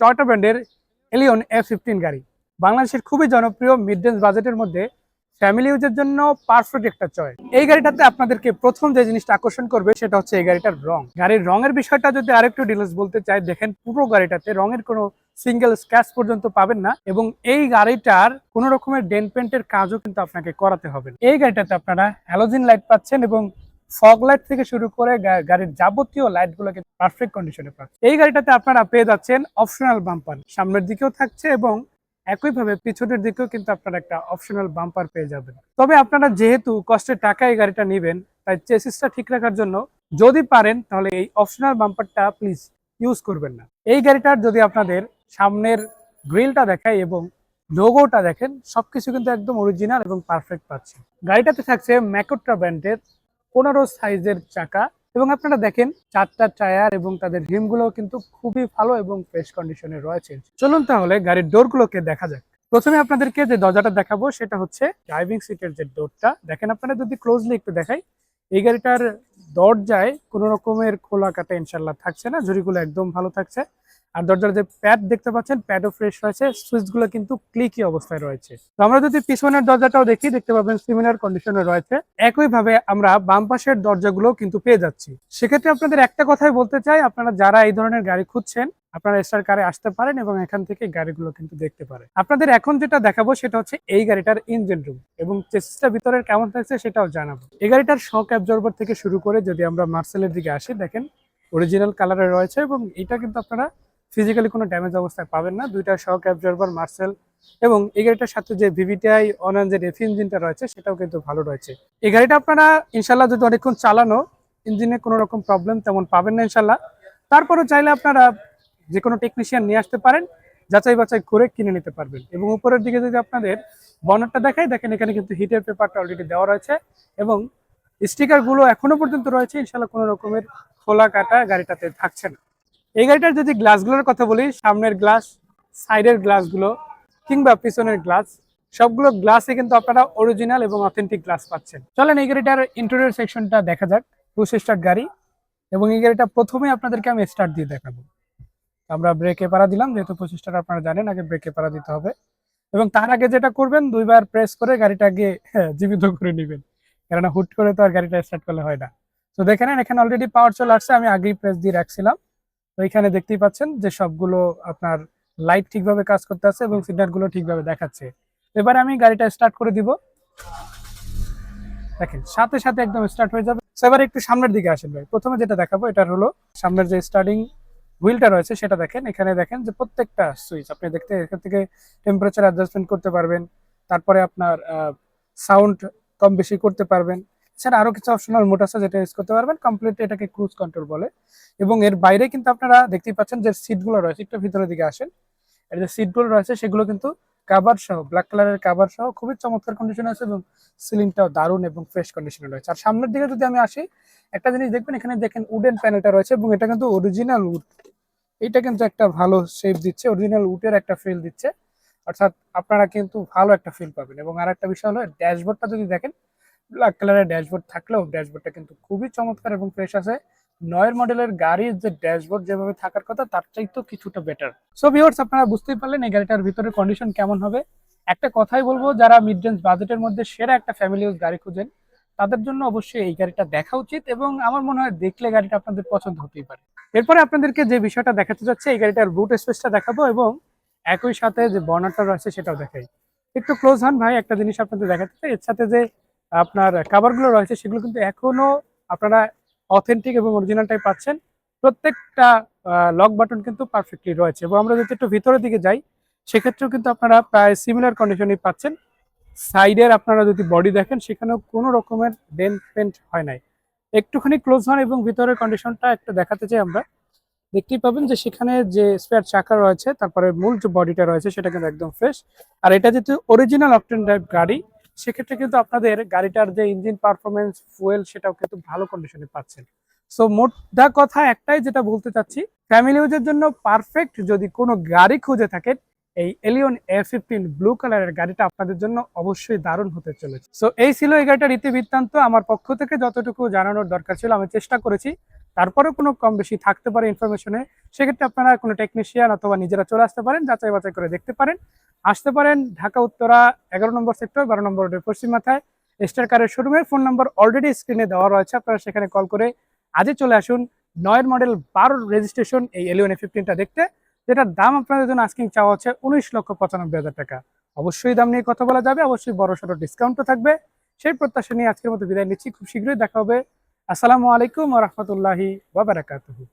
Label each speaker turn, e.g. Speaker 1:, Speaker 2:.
Speaker 1: Toyota ব্র্যান্ডের Allion F fifteen গাড়ি। বাংলাদেশের খুবই জনপ্রিয় মিড রেঞ্জ বাজেটের মধ্যে ফ্যামিলি ইউজের জন্য পারফেক্ট একটা চয়েস এই গাড়িটাতে আপনাদেরকে প্রথম যে জিনিসটা আকর্ষণ করবে সেটা হচ্ছে এই গাড়িটার রং। গাড়ির রঙের বিষয়টা যদি আরেকটু ডিটেলস বলতে চাই, দেখেন পুরো গাড়িটাতে রঙের কোনো সিঙ্গেল স্ক্র্যাচ পর্যন্ত পাবেন না এবং এই গাড়িটার কোনো রকমের ডেন পেন্টের কাজও কিন্তু আপনাকে করাতে হবে। এই গাড়িটাতে আপনারা হ্যালোজিন লাইট পাচ্ছেন এবং ফগ লাইট থেকে শুরু করে গাড়ির যাবতীয় লাইট গুলোকে পারফেক্ট কন্ডিশনে পাচ্ছেন এই গাড়িটাতে আপনারা পেয়ে যাচ্ছেন অপশনাল বাম্পার সামনের দিকেও থাকছে এবং একইভাবে পিছনের দিকেও কিন্তু আপনারা একটা অপশনাল বাম্পার পেয়ে যাবেন। তবে আপনারা যেহেতু কষ্টের টাকা এই গাড়িটা নেবেন, তাই চেসিসটা ঠিক রাখার জন্য যদি পারেন, তাহলে এই অপশনাল বাম্পারটা প্লিজ ইউজ করবেন না। এই গাড়িটার যদি আপনাদের সামনের গ্রিলটা দেখায় এবং লোগোটা দেখেন, সবকিছু কিন্তু একদম অরিজিনাল এবং পারফেক্ট পাচ্ছেন গাড়িটাতে থাকছে ম্যাকোট্রা ব্র্যান্ডের পনেরো সাইজের চাকা। এবং আপনারা দেখেন, চারটা টায়ার এবং তাদের রিমগুলো কিন্তু খুবই ভালো এবং ফ্রেশ কন্ডিশনে রয়েছে। চলুন তাহলে গাড়ির ডোরগুলোকে দেখা যাক। প্রথমে আপনাদেরকে যে দরজাটা দেখাবো, সেটা হচ্ছে ড্রাইভিং সিটের যে ডোরটা। দেখেন, আপনারা যদি ক্লোজলি একটু দেখাই, এই গাড়িটার দরজায় কোনো রকমের খোলা কাটা ইনশাল্লাহ থাকছে না, ঝুড়িগুলো একদম ভালো থাকছে। আর দরজার যে প্যাড দেখতে পাচ্ছেন প্যাডও ফ্রেশ রয়েছে সুইচগুলো কিন্তু ক্লিকি অবস্থায় রয়েছে। তো আমরা যদি পিছনের দরজাটাও দেখি, দেখতে পাবেন সিমিলার কন্ডিশনে রয়েছে। একইভাবে আমরা বাম পাশের দরজাগুলো কিন্তু পেয়ে যাচ্ছি। সেক্ষেত্রে আপনাদের একটা কথাই বলতে চাই, আপনারা যারা এই ধরনের গাড়ি খুঁজছেন, আপনারা স্টার কারে আসতে পারেন এবং এখান থেকে গাড়িগুলো কিন্তু দেখতে পারেন। আপনাদের এখন যেটা দেখাবো, সেটা হচ্ছে এই গাড়িটার ইঞ্জিন রুম এবং চেসিসটা ভিতরের কেমন থাকছে সেটাও জানাব। এই গাড়িটার শক অ্যাবজর্ভার থেকে শুরু করে যদি আমরা মার্সেলের দিকে আসি, দেখেন অরিজিনাল কালারে রয়েছে এবং এটা কিন্তু আপনারা ফিজিক্যালি কোনো ড্যামেজ অবস্থায় পাবেন না। দুইটা শক অ্যাবজর্ভার মার্সেল এবং এই গাড়িটার সাথে যে ভিভিটিআই অনান যে রেফি ইঞ্জিনটা রয়েছে, সেটাও কিন্তু ভালো রয়েছে। এই গাড়িটা আপনারা ইনশাল্লাহ যদি অনেকক্ষণ চালানো ইঞ্জিনে কোনো রকম প্রবলেম তেমন পাবেন না ইনশাল্লাহ তারপরও চাইলে আপনারা যে কোনো টেকনিশিয়ান নিয়ে আসতে পারেন, যাচাই বাছাই করে কিনে নিতে পারবেন। এবং উপরের দিকে যদি আপনাদের বনারটা দেখাই, দেখেন এখানে কিন্তু হিটের পেপারটা অলরেডি দেওয়া রয়েছে এবং স্টিকারগুলো এখনও পর্যন্ত রয়েছে। ইনশাল্লাহ কোনো রকমের খোলা কাটা গাড়িটাতে থাকছে না। এই গাড়িটার যদি গ্লাসগুলোর কথা বলি সামনের গ্লাস সাইডের গ্লাসগুলো কিংবা পিছনের গ্লাস সবগুলো গ্লাসে কিন্তু আপনারা অরিজিনাল এবং অথেন্টিক গ্লাস পাচ্ছেন। চলেন এই গাড়িটার ইন্টেরিয়র সেকশনটা দেখা যাক পুশ স্টার্ট গাড়ি এবং এই গাড়িটা প্রথমে আপনাদেরকে আমি স্টার্ট দিয়ে দেখাবো। আমরা ব্রেকে পাড়া দিলাম যেহেতু পঁচিশ টাকা আপনারা জানেন আগে ব্রেকে পাড়া দিতে হবে। এবং তার আগে যেটা করবেন দুইবার প্রেস করে গাড়িটাকে হ্যাঁ, জীবিত করে নেবেন। কেননা হুট করে তো আর গাড়িটা স্টার্ট করলে হয় না। তো দেখে নেন এখানে অলরেডি পাওয়ার চলে আসছে আমি আগেই প্রেস দিয়ে রাখছিলাম। তো এখানে দেখতেই পাচ্ছেন যে সবগুলো আপনার লাইট ঠিকভাবে কাজ করতে আছে এবং সিগন্যালগুলো ঠিকভাবে দেখাচ্ছে। এবার আমি গাড়িটা স্টার্ট করে দিব। দেখেন, সাথে সাথে একদম স্টার্ট হয়ে যাবে। এবার একটু সামনের দিকে আসেন ভাই। প্রথমে যেটা দেখাবো এটা হলো সামনের যে স্টার্টিং হুইলটা রয়েছে, সেটা দেখেন। এখানে দেখেন যে প্রত্যেকটা সুইচ আপনি দেখতে এখান থেকে টেম্পারেচার অ্যাডজাস্টমেন্ট করতে পারবেন। তারপরে আপনার সাউন্ড কম বেশি করতে পারবেন। এছাড়া আরও কিছু অপশনাল মোড আছে যেটা ইউজ করতে পারবেন। কমপ্লিট এটাকে ক্রুজ কন্ট্রোল বলে। এবং এর বাইরে কিন্তু আপনারা দেখতেই পাচ্ছেন যে সিটগুলো রয়েছে, একটু ভিতরের দিকে আসেন। এর যে সিটগুলো রয়েছে, সেগুলো কিন্তু কাভার সহ ব্ল্যাক কালারের কাভার সহ খুবই চমৎকার কন্ডিশন আছে এবং সিলিংটাও দারুণ এবং ফ্রেশ কন্ডিশনে রয়েছে। আর সামনের দিকে যদি আমি আসি, একটা জিনিস দেখবেন, এখানে দেখেন উডেন প্যানেলটা রয়েছে এবং এটা কিন্তু অরিজিনাল উড এটা কিন্তু একটা ভালো শেপ দিচ্ছে অরিজিনাল উডের একটা ফিল দিচ্ছে। অর্থাৎ আপনারা কিন্তু ভালো একটা ফিল পাবেন। এবং আর একটা বিষয় হলো ড্যাশবোর্ডটা যদি দেখেন ব্ল্যাক কালারের ড্যাশবোর্ড থাকলেও ড্যাশবোর্ডটা কিন্তু খুবই চমৎকার এবং ফ্রেশ আছে। নয়ের মডেলের গাড়ির যে ড্যাশবোর্ড যেভাবে থাকার কথা, তার চাইতেও কিছুটা বেটার সো ভিউয়ার্স আপনারা বুঝতেই পারলেন এই গাড়িটার ভিতরে কন্ডিশন কেমন হবে। একটা কথাই বলব, যারা মিড রেঞ্জ বাজেটের মধ্যে সেরা একটা ফ্যামিলি ইউজ গাড়ি খুঁজেন, তাদের জন্য অবশ্যই এই গাড়িটা দেখা উচিত এবং আমার মনে হয় দেখলে গাড়িটা আপনাদের পছন্দ হতেই পারে। এরপরে আপনাদেরকে যে বিষয়টা দেখাতে যাচ্ছে, এই গাড়িটার বুট স্পেসটা দেখাবো এবং একই সাথে যে বর্নারটা রয়েছে সেটাও দেখাই। একটু ক্লোজ হন ভাই, একটা জিনিস আপনাদের দেখাতে চাই। এর সাথে যে আপনার কাভারগুলো রয়েছে, সেগুলো কিন্তু এখনও আপনারা অথেন্টিক এবং অরিজিনালটাই পাচ্ছেন। প্রত্যেকটা লক বাটন কিন্তু পারফেক্টলি রয়েছে এবং আমরা যদি একটু ভিতরের দিকে যাই, সেক্ষেত্রেও কিন্তু আপনারা প্রায় সিমিলার কন্ডিশনই পাচ্ছেন। সাইডের আপনারা যদি বডি দেখেন, সেখানেও কোনো রকমের ডেন্ট পেন্ট হয় নাই। একটুখানি ক্লোজ হন এবং ভিতরের কন্ডিশনটা একটা দেখাতে চাই আমরা। দেখতেই পাবেন যে সেখানে যে স্পেয়ার চাকা রয়েছে, তারপরে মূল যে বডিটা রয়েছে, সেটা কিন্তু একদম ফ্রেশ আর এটা যেহেতু অরিজিনাল অকটেন ড্রাইভ গাড়ি সেক্ষেত্রে কিন্তু আপনাদের গাড়িটার যে ইঞ্জিন পারফরমেন্স ফুয়েল সেটাও কিন্তু ভালো কন্ডিশনে পাচ্ছেন। সো মোটা কথা একটাই যেটা বলতে চাচ্ছি ফ্যামিলি ইউজের জন্য পারফেক্ট যদি কোনো গাড়ি খুঁজে থাকেন এই এলিয়ন এ ফিফটিন ব্লু কালারের গাড়িটা আপনাদের জন্য অবশ্যই দারুণ হতে চলেছে। সো এই ছিল এই গাড়িটার ইতিবৃত্তান্ত আমার পক্ষ থেকে যতটুকু জানানোর দরকার ছিল, আমি চেষ্টা করেছি। তারপরেও কোনো কম বেশি থাকতে পারে ইনফরমেশনে সেক্ষেত্রে আপনারা কোনো টেকনিশিয়ান অথবা নিজেরা চলে আসতে পারেন, যাচাই বাছাই করে দেখতে পারেন। আসতে পারেন ঢাকা, উত্তরা, এগারো নম্বর সেক্টর বারো নম্বর রোডের পশ্চিম মাথায়। স্টার কারের শোরুমের ফোন নম্বর অলরেডি স্ক্রিনে দেওয়া রয়েছে। আপনারা সেখানে কল করে আজই চলে আসুন। নয়ের মডেল বারোর রেজিস্ট্রেশন এই এলিয়ন এ ফিফটিনটা দেখতে। যেটার দাম আপনাদের জন্য আস্কিং চাওয়া হচ্ছে উনিশ লক্ষ পঁচানব্বই হাজার টাকা। অবশ্যই দাম নিয়ে কথা বলা যাবে, অবশ্যই বড় সড়ো ডিসকাউন্টও থাকবে। সেই প্রত্যাশা নিয়ে আজকের মতো বিদায় নিচ্ছি, খুব শীঘ্রই দেখা হবে। আসসালামু আলাইকুম রহমতুল্লাহি ওয়াবারাকাতুহু